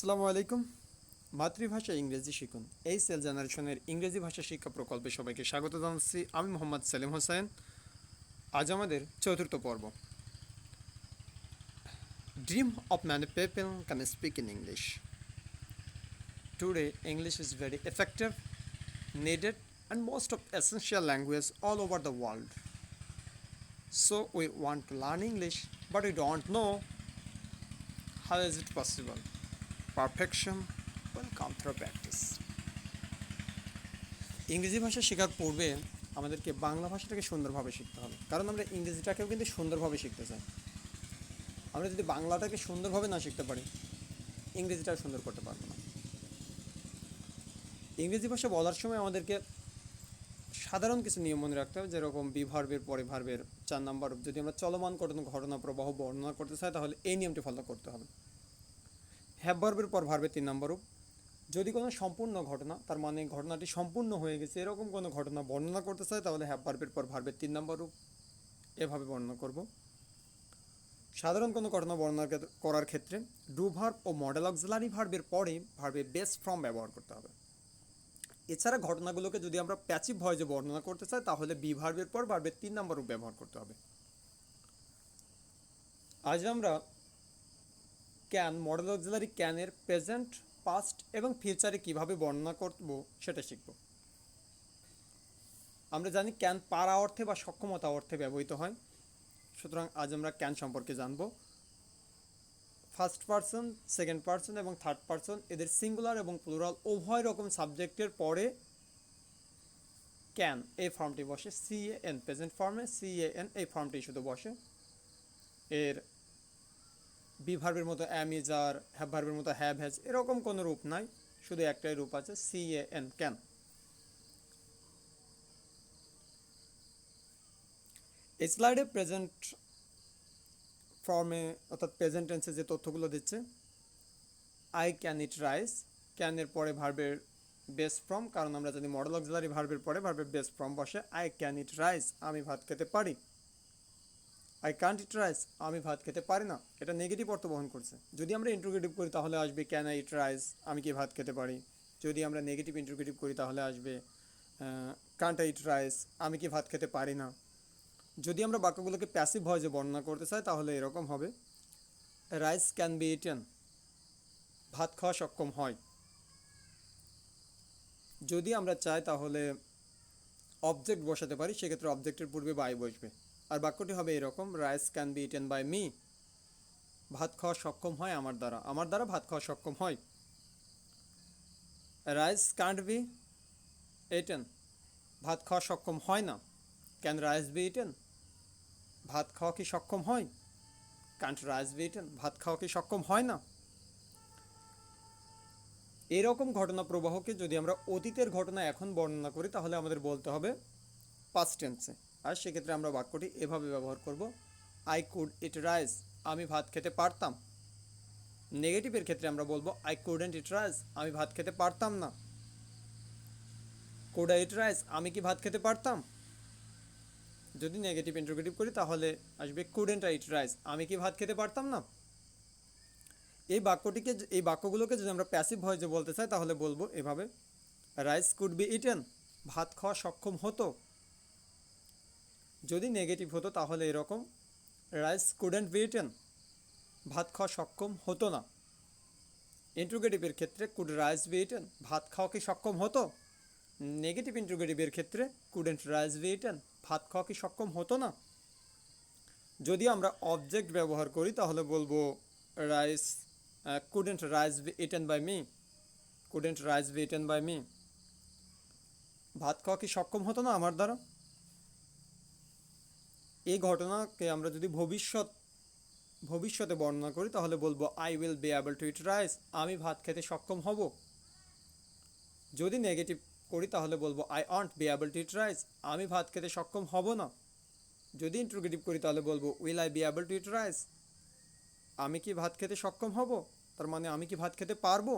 আসসালামু আলাইকুম। মাতৃভাষা ইংরেজি শিখুন। এই সেল জেনারেশনের ইংরেজি ভাষা শিক্ষা প্রকল্পে সবাইকে স্বাগত জানাচ্ছি। আমি মোহাম্মদ সেলিম হোসেন। আজ আমাদের চতুর্থ পর্ব। Dream of many people can speak in English today English is very effective needed, and most of essential language all over the world. So, we want to learn english, but we don't know how is it possible. Perfection will come through practice ইংরেজি ভাষা শেখার পূর্বে আমাদেরকে বাংলা ভাষাটাকে সুন্দরভাবে শিখতে হবে। কারণ আমরা ইংরেজিটাকেও কিন্তু সুন্দরভাবে শিখতে চাই। আমরা যদি বাংলাটাকে সুন্দরভাবে না শিখতে পারি, ইংরেজিটাও সুন্দর করতে পারব না। ইংরেজি ভাষা বলার সময় আমাদেরকে সাধারণ কিছু নিয়ম মনে রাখতে হবে, যেরকম বিভার্বের পরে ভার্বের চার নাম্বার, যদি আমরা চলমান কোনো ঘটনা প্রবাহ বর্ণনা করতে চাই, তাহলে এই নিয়মটি ফলো করতে হবে। হ্যাভ ভার্বের পর ভার্বের তিন নম্বর রূপ। যদি কোনো সম্পূর্ণ ঘটনা, তার মানে ঘটনাটি সম্পূর্ণ হয়ে গেছে, এরকম কোনো ঘটনা বর্ণনা করতে চাই তাহলে হ্যাভভার্বের পর ভার্বের তিন নম্বর রূপ। এভাবে বর্ণনা করব। সাধারণ কোনো ঘটনা বর্ণনা করার ক্ষেত্রে ডু ভার্ব ও মডেল অক্সিলারি ভার্বের পরে ভার্বের বেস ফর্ম ব্যবহার করতে হবে। এছাড়া ঘটনাগুলোকে যদি আমরা প্যাচিভ ভয়েসে বর্ণনা করতে চাই, তাহলে বি ভার্বের পর ভার্বের তিন নম্বর রূপ ব্যবহার করতে হবে। আজ আমরা ক্যান মডেল অক্সিলারি ক্যানের প্রেজেন্ট পাস্ট এবং ফিউচারে কীভাবে বর্ণনা করব সেটা শিখব। আমরা জানি ক্যান পারা অর্থে বা সক্ষমতা অর্থে ব্যবহৃত হয়। সুতরাং আজ আমরা ক্যান সম্পর্কে জানব। ফার্স্ট পার্সন সেকেন্ড পার্সন এবং থার্ড পার্সন এদের সিঙ্গুলার এবং প্লুরাল উভয় রকম সাবজেক্টের পরে ক্যান এই ফর্মটি বসে সি এ এন প্রেজেন্ট ফর্মে সি এ এন এই ফর্মটি শুধু বসে। এর বি ভার্বের মতো অ্যাম ইজ আর হ্যাভ ভার্বের মতো হ্যাভ হ্যাজ এরকম কোনো রূপ নাই। শুধু একটাই রূপ আছে সি এ এন ক্যান স্লাইডে প্রেজেন্ট ফর্মে অর্থাৎ প্রেজেন্ট টেন্সে যে তথ্যগুলো দিচ্ছে আই ক্যান ইট রাইস ক্যানের পরে ভার্বের বেস ফর্ম কারণ আমরা জানি মডেল অক্সিলারি ভার্বের পরে ভার্বের বেস ফর্ম বসে আই ক্যান ইট রাইস আমি ভাত খেতে পারি। আই কান্ট ইট রাইস আমি ভাত খেতে পারি না। এটা নেগেটিভ অর্থ বহন করছে। যদি আমরা ইন্ট্রোগেটিভ করি, তাহলে আসবে ক্যান আই ইট রাইস আমি কি ভাত খেতে পারি? যদি আমরা নেগেটিভ ইন্ট্রোগেটিভ করি, তাহলে আসবে কান্ট আই ইট রাইস আমি কি ভাত খেতে পারি না? যদি আমরা বাক্যগুলোকে প্যাসিভ ভয়েসে বর্ণনা করতে চাই, তাহলে এরকম হবে রাইস ক্যান বি ইটেন ভাত খাওয়া সক্ষম হয়। যদি আমরা চাই, তাহলে অবজেক্ট বসাতে পারি, সেক্ষেত্রে অবজেক্টের পূর্বে বাই বসবে। আর বাক্যটি হবে এরকম rice can be eaten by me ভাত খাওয়া সক্ষম হয় আমার দ্বারা। আমার দ্বারা ভাত খাওয়া সক্ষম হয়। রাইস কান্ট বি ইটেন ভাত খাওয়া সক্ষম হয় না। ক্যান রাইস বি ইটেন ভাত খাওয়া কি সক্ষম হয়? কান্ট রাইস বি ইটেন ভাত খাওয়া কি সক্ষম হয় না? এরকম ঘটনা প্রবাহকে যদি আমরা অতীতের ঘটনা এখন বর্ণনা করি, তাহলে আমাদের বলতে হবে পাস্ট টেন্সে আর সেক্ষেত্রে আমরা বাক্যটি এভাবে ব্যবহার করব আই কুড ইট রাইস আমি ভাত খেতে পারতাম। নেগেটিভের ক্ষেত্রে আমরা বলব আই কুডেন্ট ইট রাইস আমি ভাত খেতে পারতাম না। কুড ইট রাইস আমি কি ভাত খেতে পারতাম? যদি নেগেটিভ ইন্টারোগেটিভ করি, তাহলে আসবে কুডেন্ট ইট রাইস আমি কি ভাত খেতে পারতাম না? এই বাক্যটিকে, এই বাক্যগুলোকে যদি আমরা প্যাসিভ ভয়েসে বলতে চাই, তাহলে বলব এভাবে রাইস কুড বি ইটেন ভাত খাওয়া সক্ষম হতো। যদি নেগেটিভ হতো তাহলে এরকম রাইস কুডেন্ট বি ইটেন ভাত খাওয়া সক্ষম হতো না। ইন্ট্রোগেটিভের ক্ষেত্রে কুড রাইস বি ইটেন ভাত খাওয়া কি সক্ষম হতো? নেগেটিভ ইন্ট্রোগেটিভের ক্ষেত্রে কুডেন্ট রাইস বি ইটেন ভাত খাওয়া কি সক্ষম হতো না? যদি আমরা অবজেক্ট ব্যবহার করি, তাহলে বলব rice couldn't rice be eaten by me couldn't rice be eaten by me ভাত খাওয়া কি সক্ষম হতো না আমার দ্বারা? এই ঘটনাকে আমরা যদি ভবিষ্যৎ, ভবিষ্যতে বর্ণনা করি, তাহলে বলব I will be able to eat rice আমি ভাত খেতে সক্ষম হব। যদি নেগেটিভ করি, তাহলে বলব I won't be able to eat rice আমি ভাত খেতে সক্ষম হব না। যদি ইন্ট্রোগেটিভ করি, তাহলে বলব will I be able to eat rice আমি কি ভাত খেতে সক্ষম হব? তার মানে আমি কি ভাত খেতে পারব?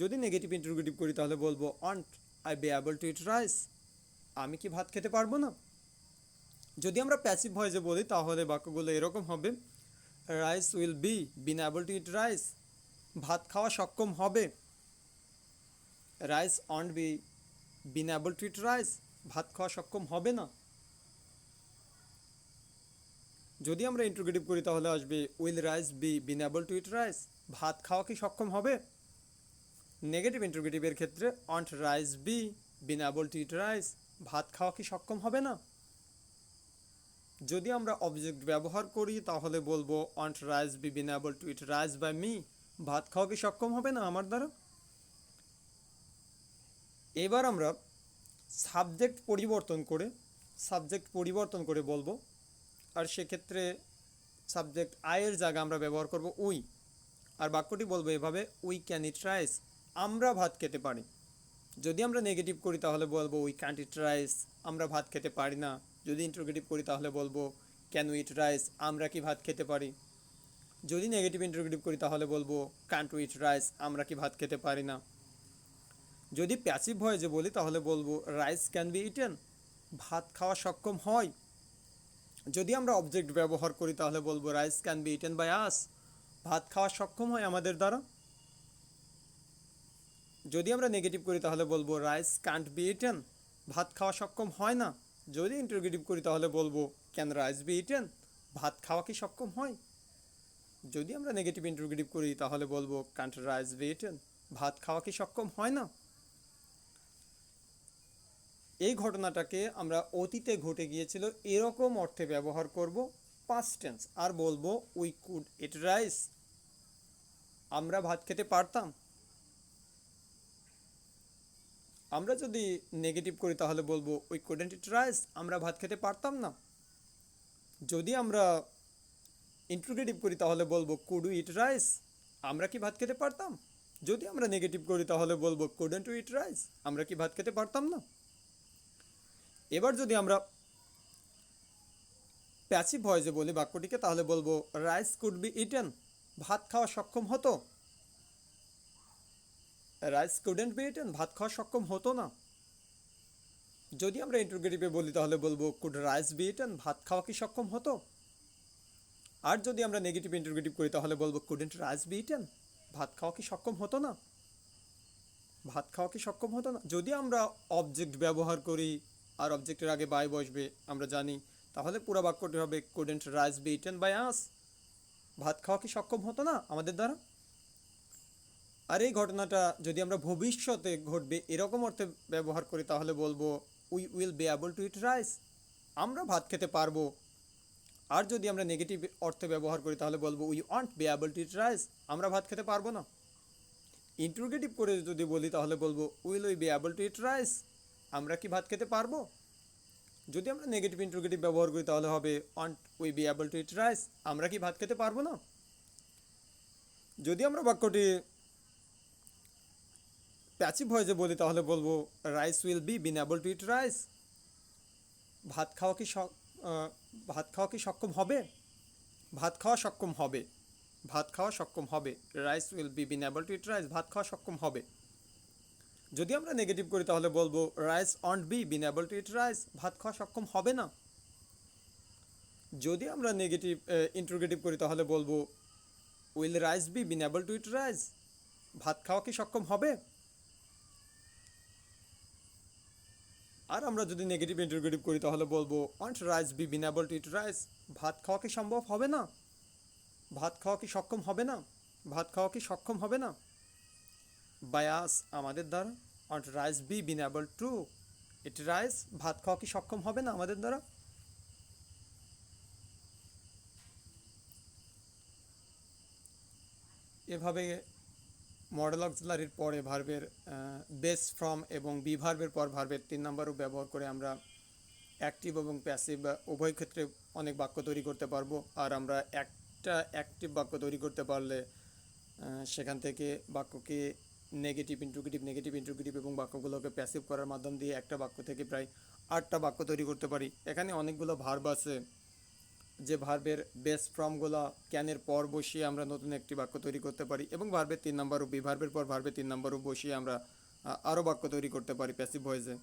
যদি নেগেটিভ ইন্ট্রোগেটিভ করি, তাহলে বলব won't I be able to eat rice আমি কি ভাত খেতে পারব না? যদি আমরা প্যাসিভ ভয়েসে বলি, তাহলে বাক্যগুলো এরকম হবে। Rice will be been able to eat rice ভাত খাওয়া সক্ষম হবে। Rice won't be been able to eat rice ভাত খাওয়া সক্ষম হবে না। যদি আমরা ইন্ট্রোগেটিভ করি, তাহলে আসবে will rice be been able to eat rice ভাত খাওয়া কি সক্ষম হবে? নেগেটিভ ইন্ট্রোগেটিভের ক্ষেত্রে won't rice be been able to eat rice ভাত খাওয়া কি সক্ষম হবে না? যদি আমরা অবজেক্ট ব্যবহার করি, তাহলে বলব won't rice be been able to eat rice by me ভাত খাওয়া কি সক্ষম হবে না আমার দ্বারা? এবার আমরা সাবজেক্ট পরিবর্তন করে সাবজেক্ট পরিবর্তন করে বলব, আর সেক্ষেত্রে সাবজেক্ট আয়ের জায়গা আমরা ব্যবহার করব উই। আর বাক্যটি বলব এভাবে উই ক্যান ইট রাইস আমরা ভাত খেতে পারি। যদি আমরা নেগেটিভ করি, তাহলে বলব উই ক্যান্ট ইট রাইস আমরা ভাত খেতে পারি না। যদি ইন্ট্রোগেটিভ করি তাহলে বলব ক্যান উইট রাইস আমরা কি ভাত খেতে পারি? যদি নেগেটিভ ইন্ট্রোগেটিভ করি তাহলে বলব ক্যান্ট উইট রাইস আমরা কি ভাত খেতে পারি না? যদি প্যাসিভ ভয়েসে বলি তাহলে বলব রাইস ক্যান বি ইটেন ভাত খাওয়া সক্ষম হয়। যদি আমরা অবজেক্ট ব্যবহার করি তাহলে বলব rice can be eaten by us ভাত খাওয়া সক্ষম হয় আমাদের দ্বারা। যদি আমরা নেগেটিভ করি তাহলে বলব রাইস ক্যান্ট বি ইটেন ভাত খাওয়া সক্ষম হয় না। যদি ইন্টারগেটিভ করি তাহলে বলব ক্যান রাইস বি ইটেন ভাত খাওয়া কি সক্ষম হয়? যদি আমরা নেগেটিভ ইন্টারগেটিভ করি, তাহলে বলব ক্যান্ট রাইস বি ইটেন ভাত খাওয়া কি সক্ষম হয় না? এই ঘটনাটাকে আমরা অতীতে ঘটে গিয়েছিল এরকম অর্থে ব্যবহার করব পাস্ট টেন্স আর বলব উই কুড ইট রাইস আমরা ভাত খেতে পারতাম। আমরা যদি নেগেটিভ করি, তাহলে বলব উই কুডেন্ট ইট রাইস আমরা ভাত খেতে পারতাম না। যদি আমরা ইন্ট্রোগেটিভ করি, তাহলে বলব কুড ইট রাইস আমরা কি ভাত খেতে পারতাম? যদি আমরা নেগেটিভ করি, তাহলে বলব কুডেন্ট ইট রাইস আমরা কি ভাত খেতে পারতাম না? এবার যদি আমরা প্যাসিভ ভয়েসে বলি বাক্যটিকে, তাহলে বলব রাইস কুড বি ইটেন ভাত খাওয়া সক্ষম হতো? রাইস কুডেন্ট বি ইটেন ভাত খাওয়া সক্ষম হতো না। যদি আমরা ইন্টারগেটিভে বলি, তাহলে বলব কুড রাইস বি ইটেন ভাত খাওয়া কি সক্ষম হতো? আর যদি আমরা নেগেটিভ ইন্টারগেটিভ করি, তাহলে বলব কুডেন্ট রাইস বি ইটেন ভাত খাওয়া কি সক্ষম হতো না? ভাত খাওয়া কি সক্ষম হতো না? যদি আমরা অবজেক্ট ব্যবহার করি, আর অবজেক্টের আগে বাই বসবে, আমরা জানি, তাহলে পুরো বাক্যটি হবে couldn't rice be eaten by us ভাত খাওয়া কি সক্ষম হতো না আমাদের দ্বারা? আর এই ঘটনাটা যদি আমরা ভবিষ্যতে ঘটবে এরকম অর্থে ব্যবহার করি, তাহলে বলব we will be able to eat rice আমরা ভাত খেতে পারব। আর যদি আমরা নেগেটিভ অর্থে ব্যবহার করি, তাহলে বলব we won't be able to eat rice আমরা ভাত খেতে পারব না। ইন্ট্রোগেটিভ করে যদি বলি, তাহলে বলব will we be able to eat rice আমরা কি ভাত খেতে পারব? যদি আমরা নেগেটিভ ইন্ট্রোগেটিভ ব্যবহার করি, তাহলে হবে won't we be able to eat rice আমরা কি ভাত খেতে পারব না? যদি আমরা বাক্যটি প্যাচিভ ভয়েসে বলি, তাহলে বলব rice will be been able to eat rice ভাত খাওয়া কি ভাত খাওয়া কি সক্ষম হবে? ভাত খাওয়া সক্ষম হবে। ভাত খাওয়া সক্ষম হবে। Rice will be been able to eat rice ভাত খাওয়া সক্ষম হবে। যদি আমরা নেগেটিভ করি, তাহলে বলব rice won't be been able to eat rice ভাত খাওয়া সক্ষম হবে না। যদি আমরা নেগেটিভ ইন্ট্রোগেটিভ করি, তাহলে বলব will rice be been able to eat rice ভাত খাওয়া কি সক্ষম হবে? আর আমরা যদি নেগেটিভ ইন্টারগেটিভ করি, তাহলে বলব won't rice be been able to eat rice ভাত খাওয়া কি সম্ভব হবে না? ভাত খাওয়া কি সক্ষম হবে না? ভাত খাওয়া কি সক্ষম হবে না? বায়াস আমাদের দ্বারা won't rice be been to eat rice ভাত খাওয়া কি সক্ষম হবে না আমাদের দ্বারা? এভাবে মডেল অক্সিলারির পরে ভার্বের বেস ফ্রম এবং বি ভার্বের পর ভার্বের তিন নম্বরও ব্যবহার করে আমরা অ্যাক্টিভ এবং প্যাসিভ উভয় ক্ষেত্রে অনেক বাক্য তৈরি করতে পারব। আর আমরা একটা অ্যাক্টিভ বাক্য তৈরি করতে পারলে সেখান থেকে বাক্যকে নেগেটিভ, ইন্ট্রোগেটিভ নেগেটিভ, ইন্ট্রোগেটিভ এবং বাক্যগুলোকে প্যাসিভ করার মাধ্যম দিয়ে একটা বাক্য থেকে প্রায় আটটা বাক্য তৈরি করতে পারি। এখানে অনেকগুলো ভার্ব আছে। যে ভার্বের বেস ফর্মগুলো ক্যানের পর বসিয়ে আমরা নতুন একটি বাক্য তৈরি করতে পারি এবং ভার্বের তিন নম্বর বি ভার্বের পর ভার্বের তিন নম্বরও বসিয়ে আমরা আরও বাক্য তৈরি করতে পারি প্যাসিভ ভয়েসে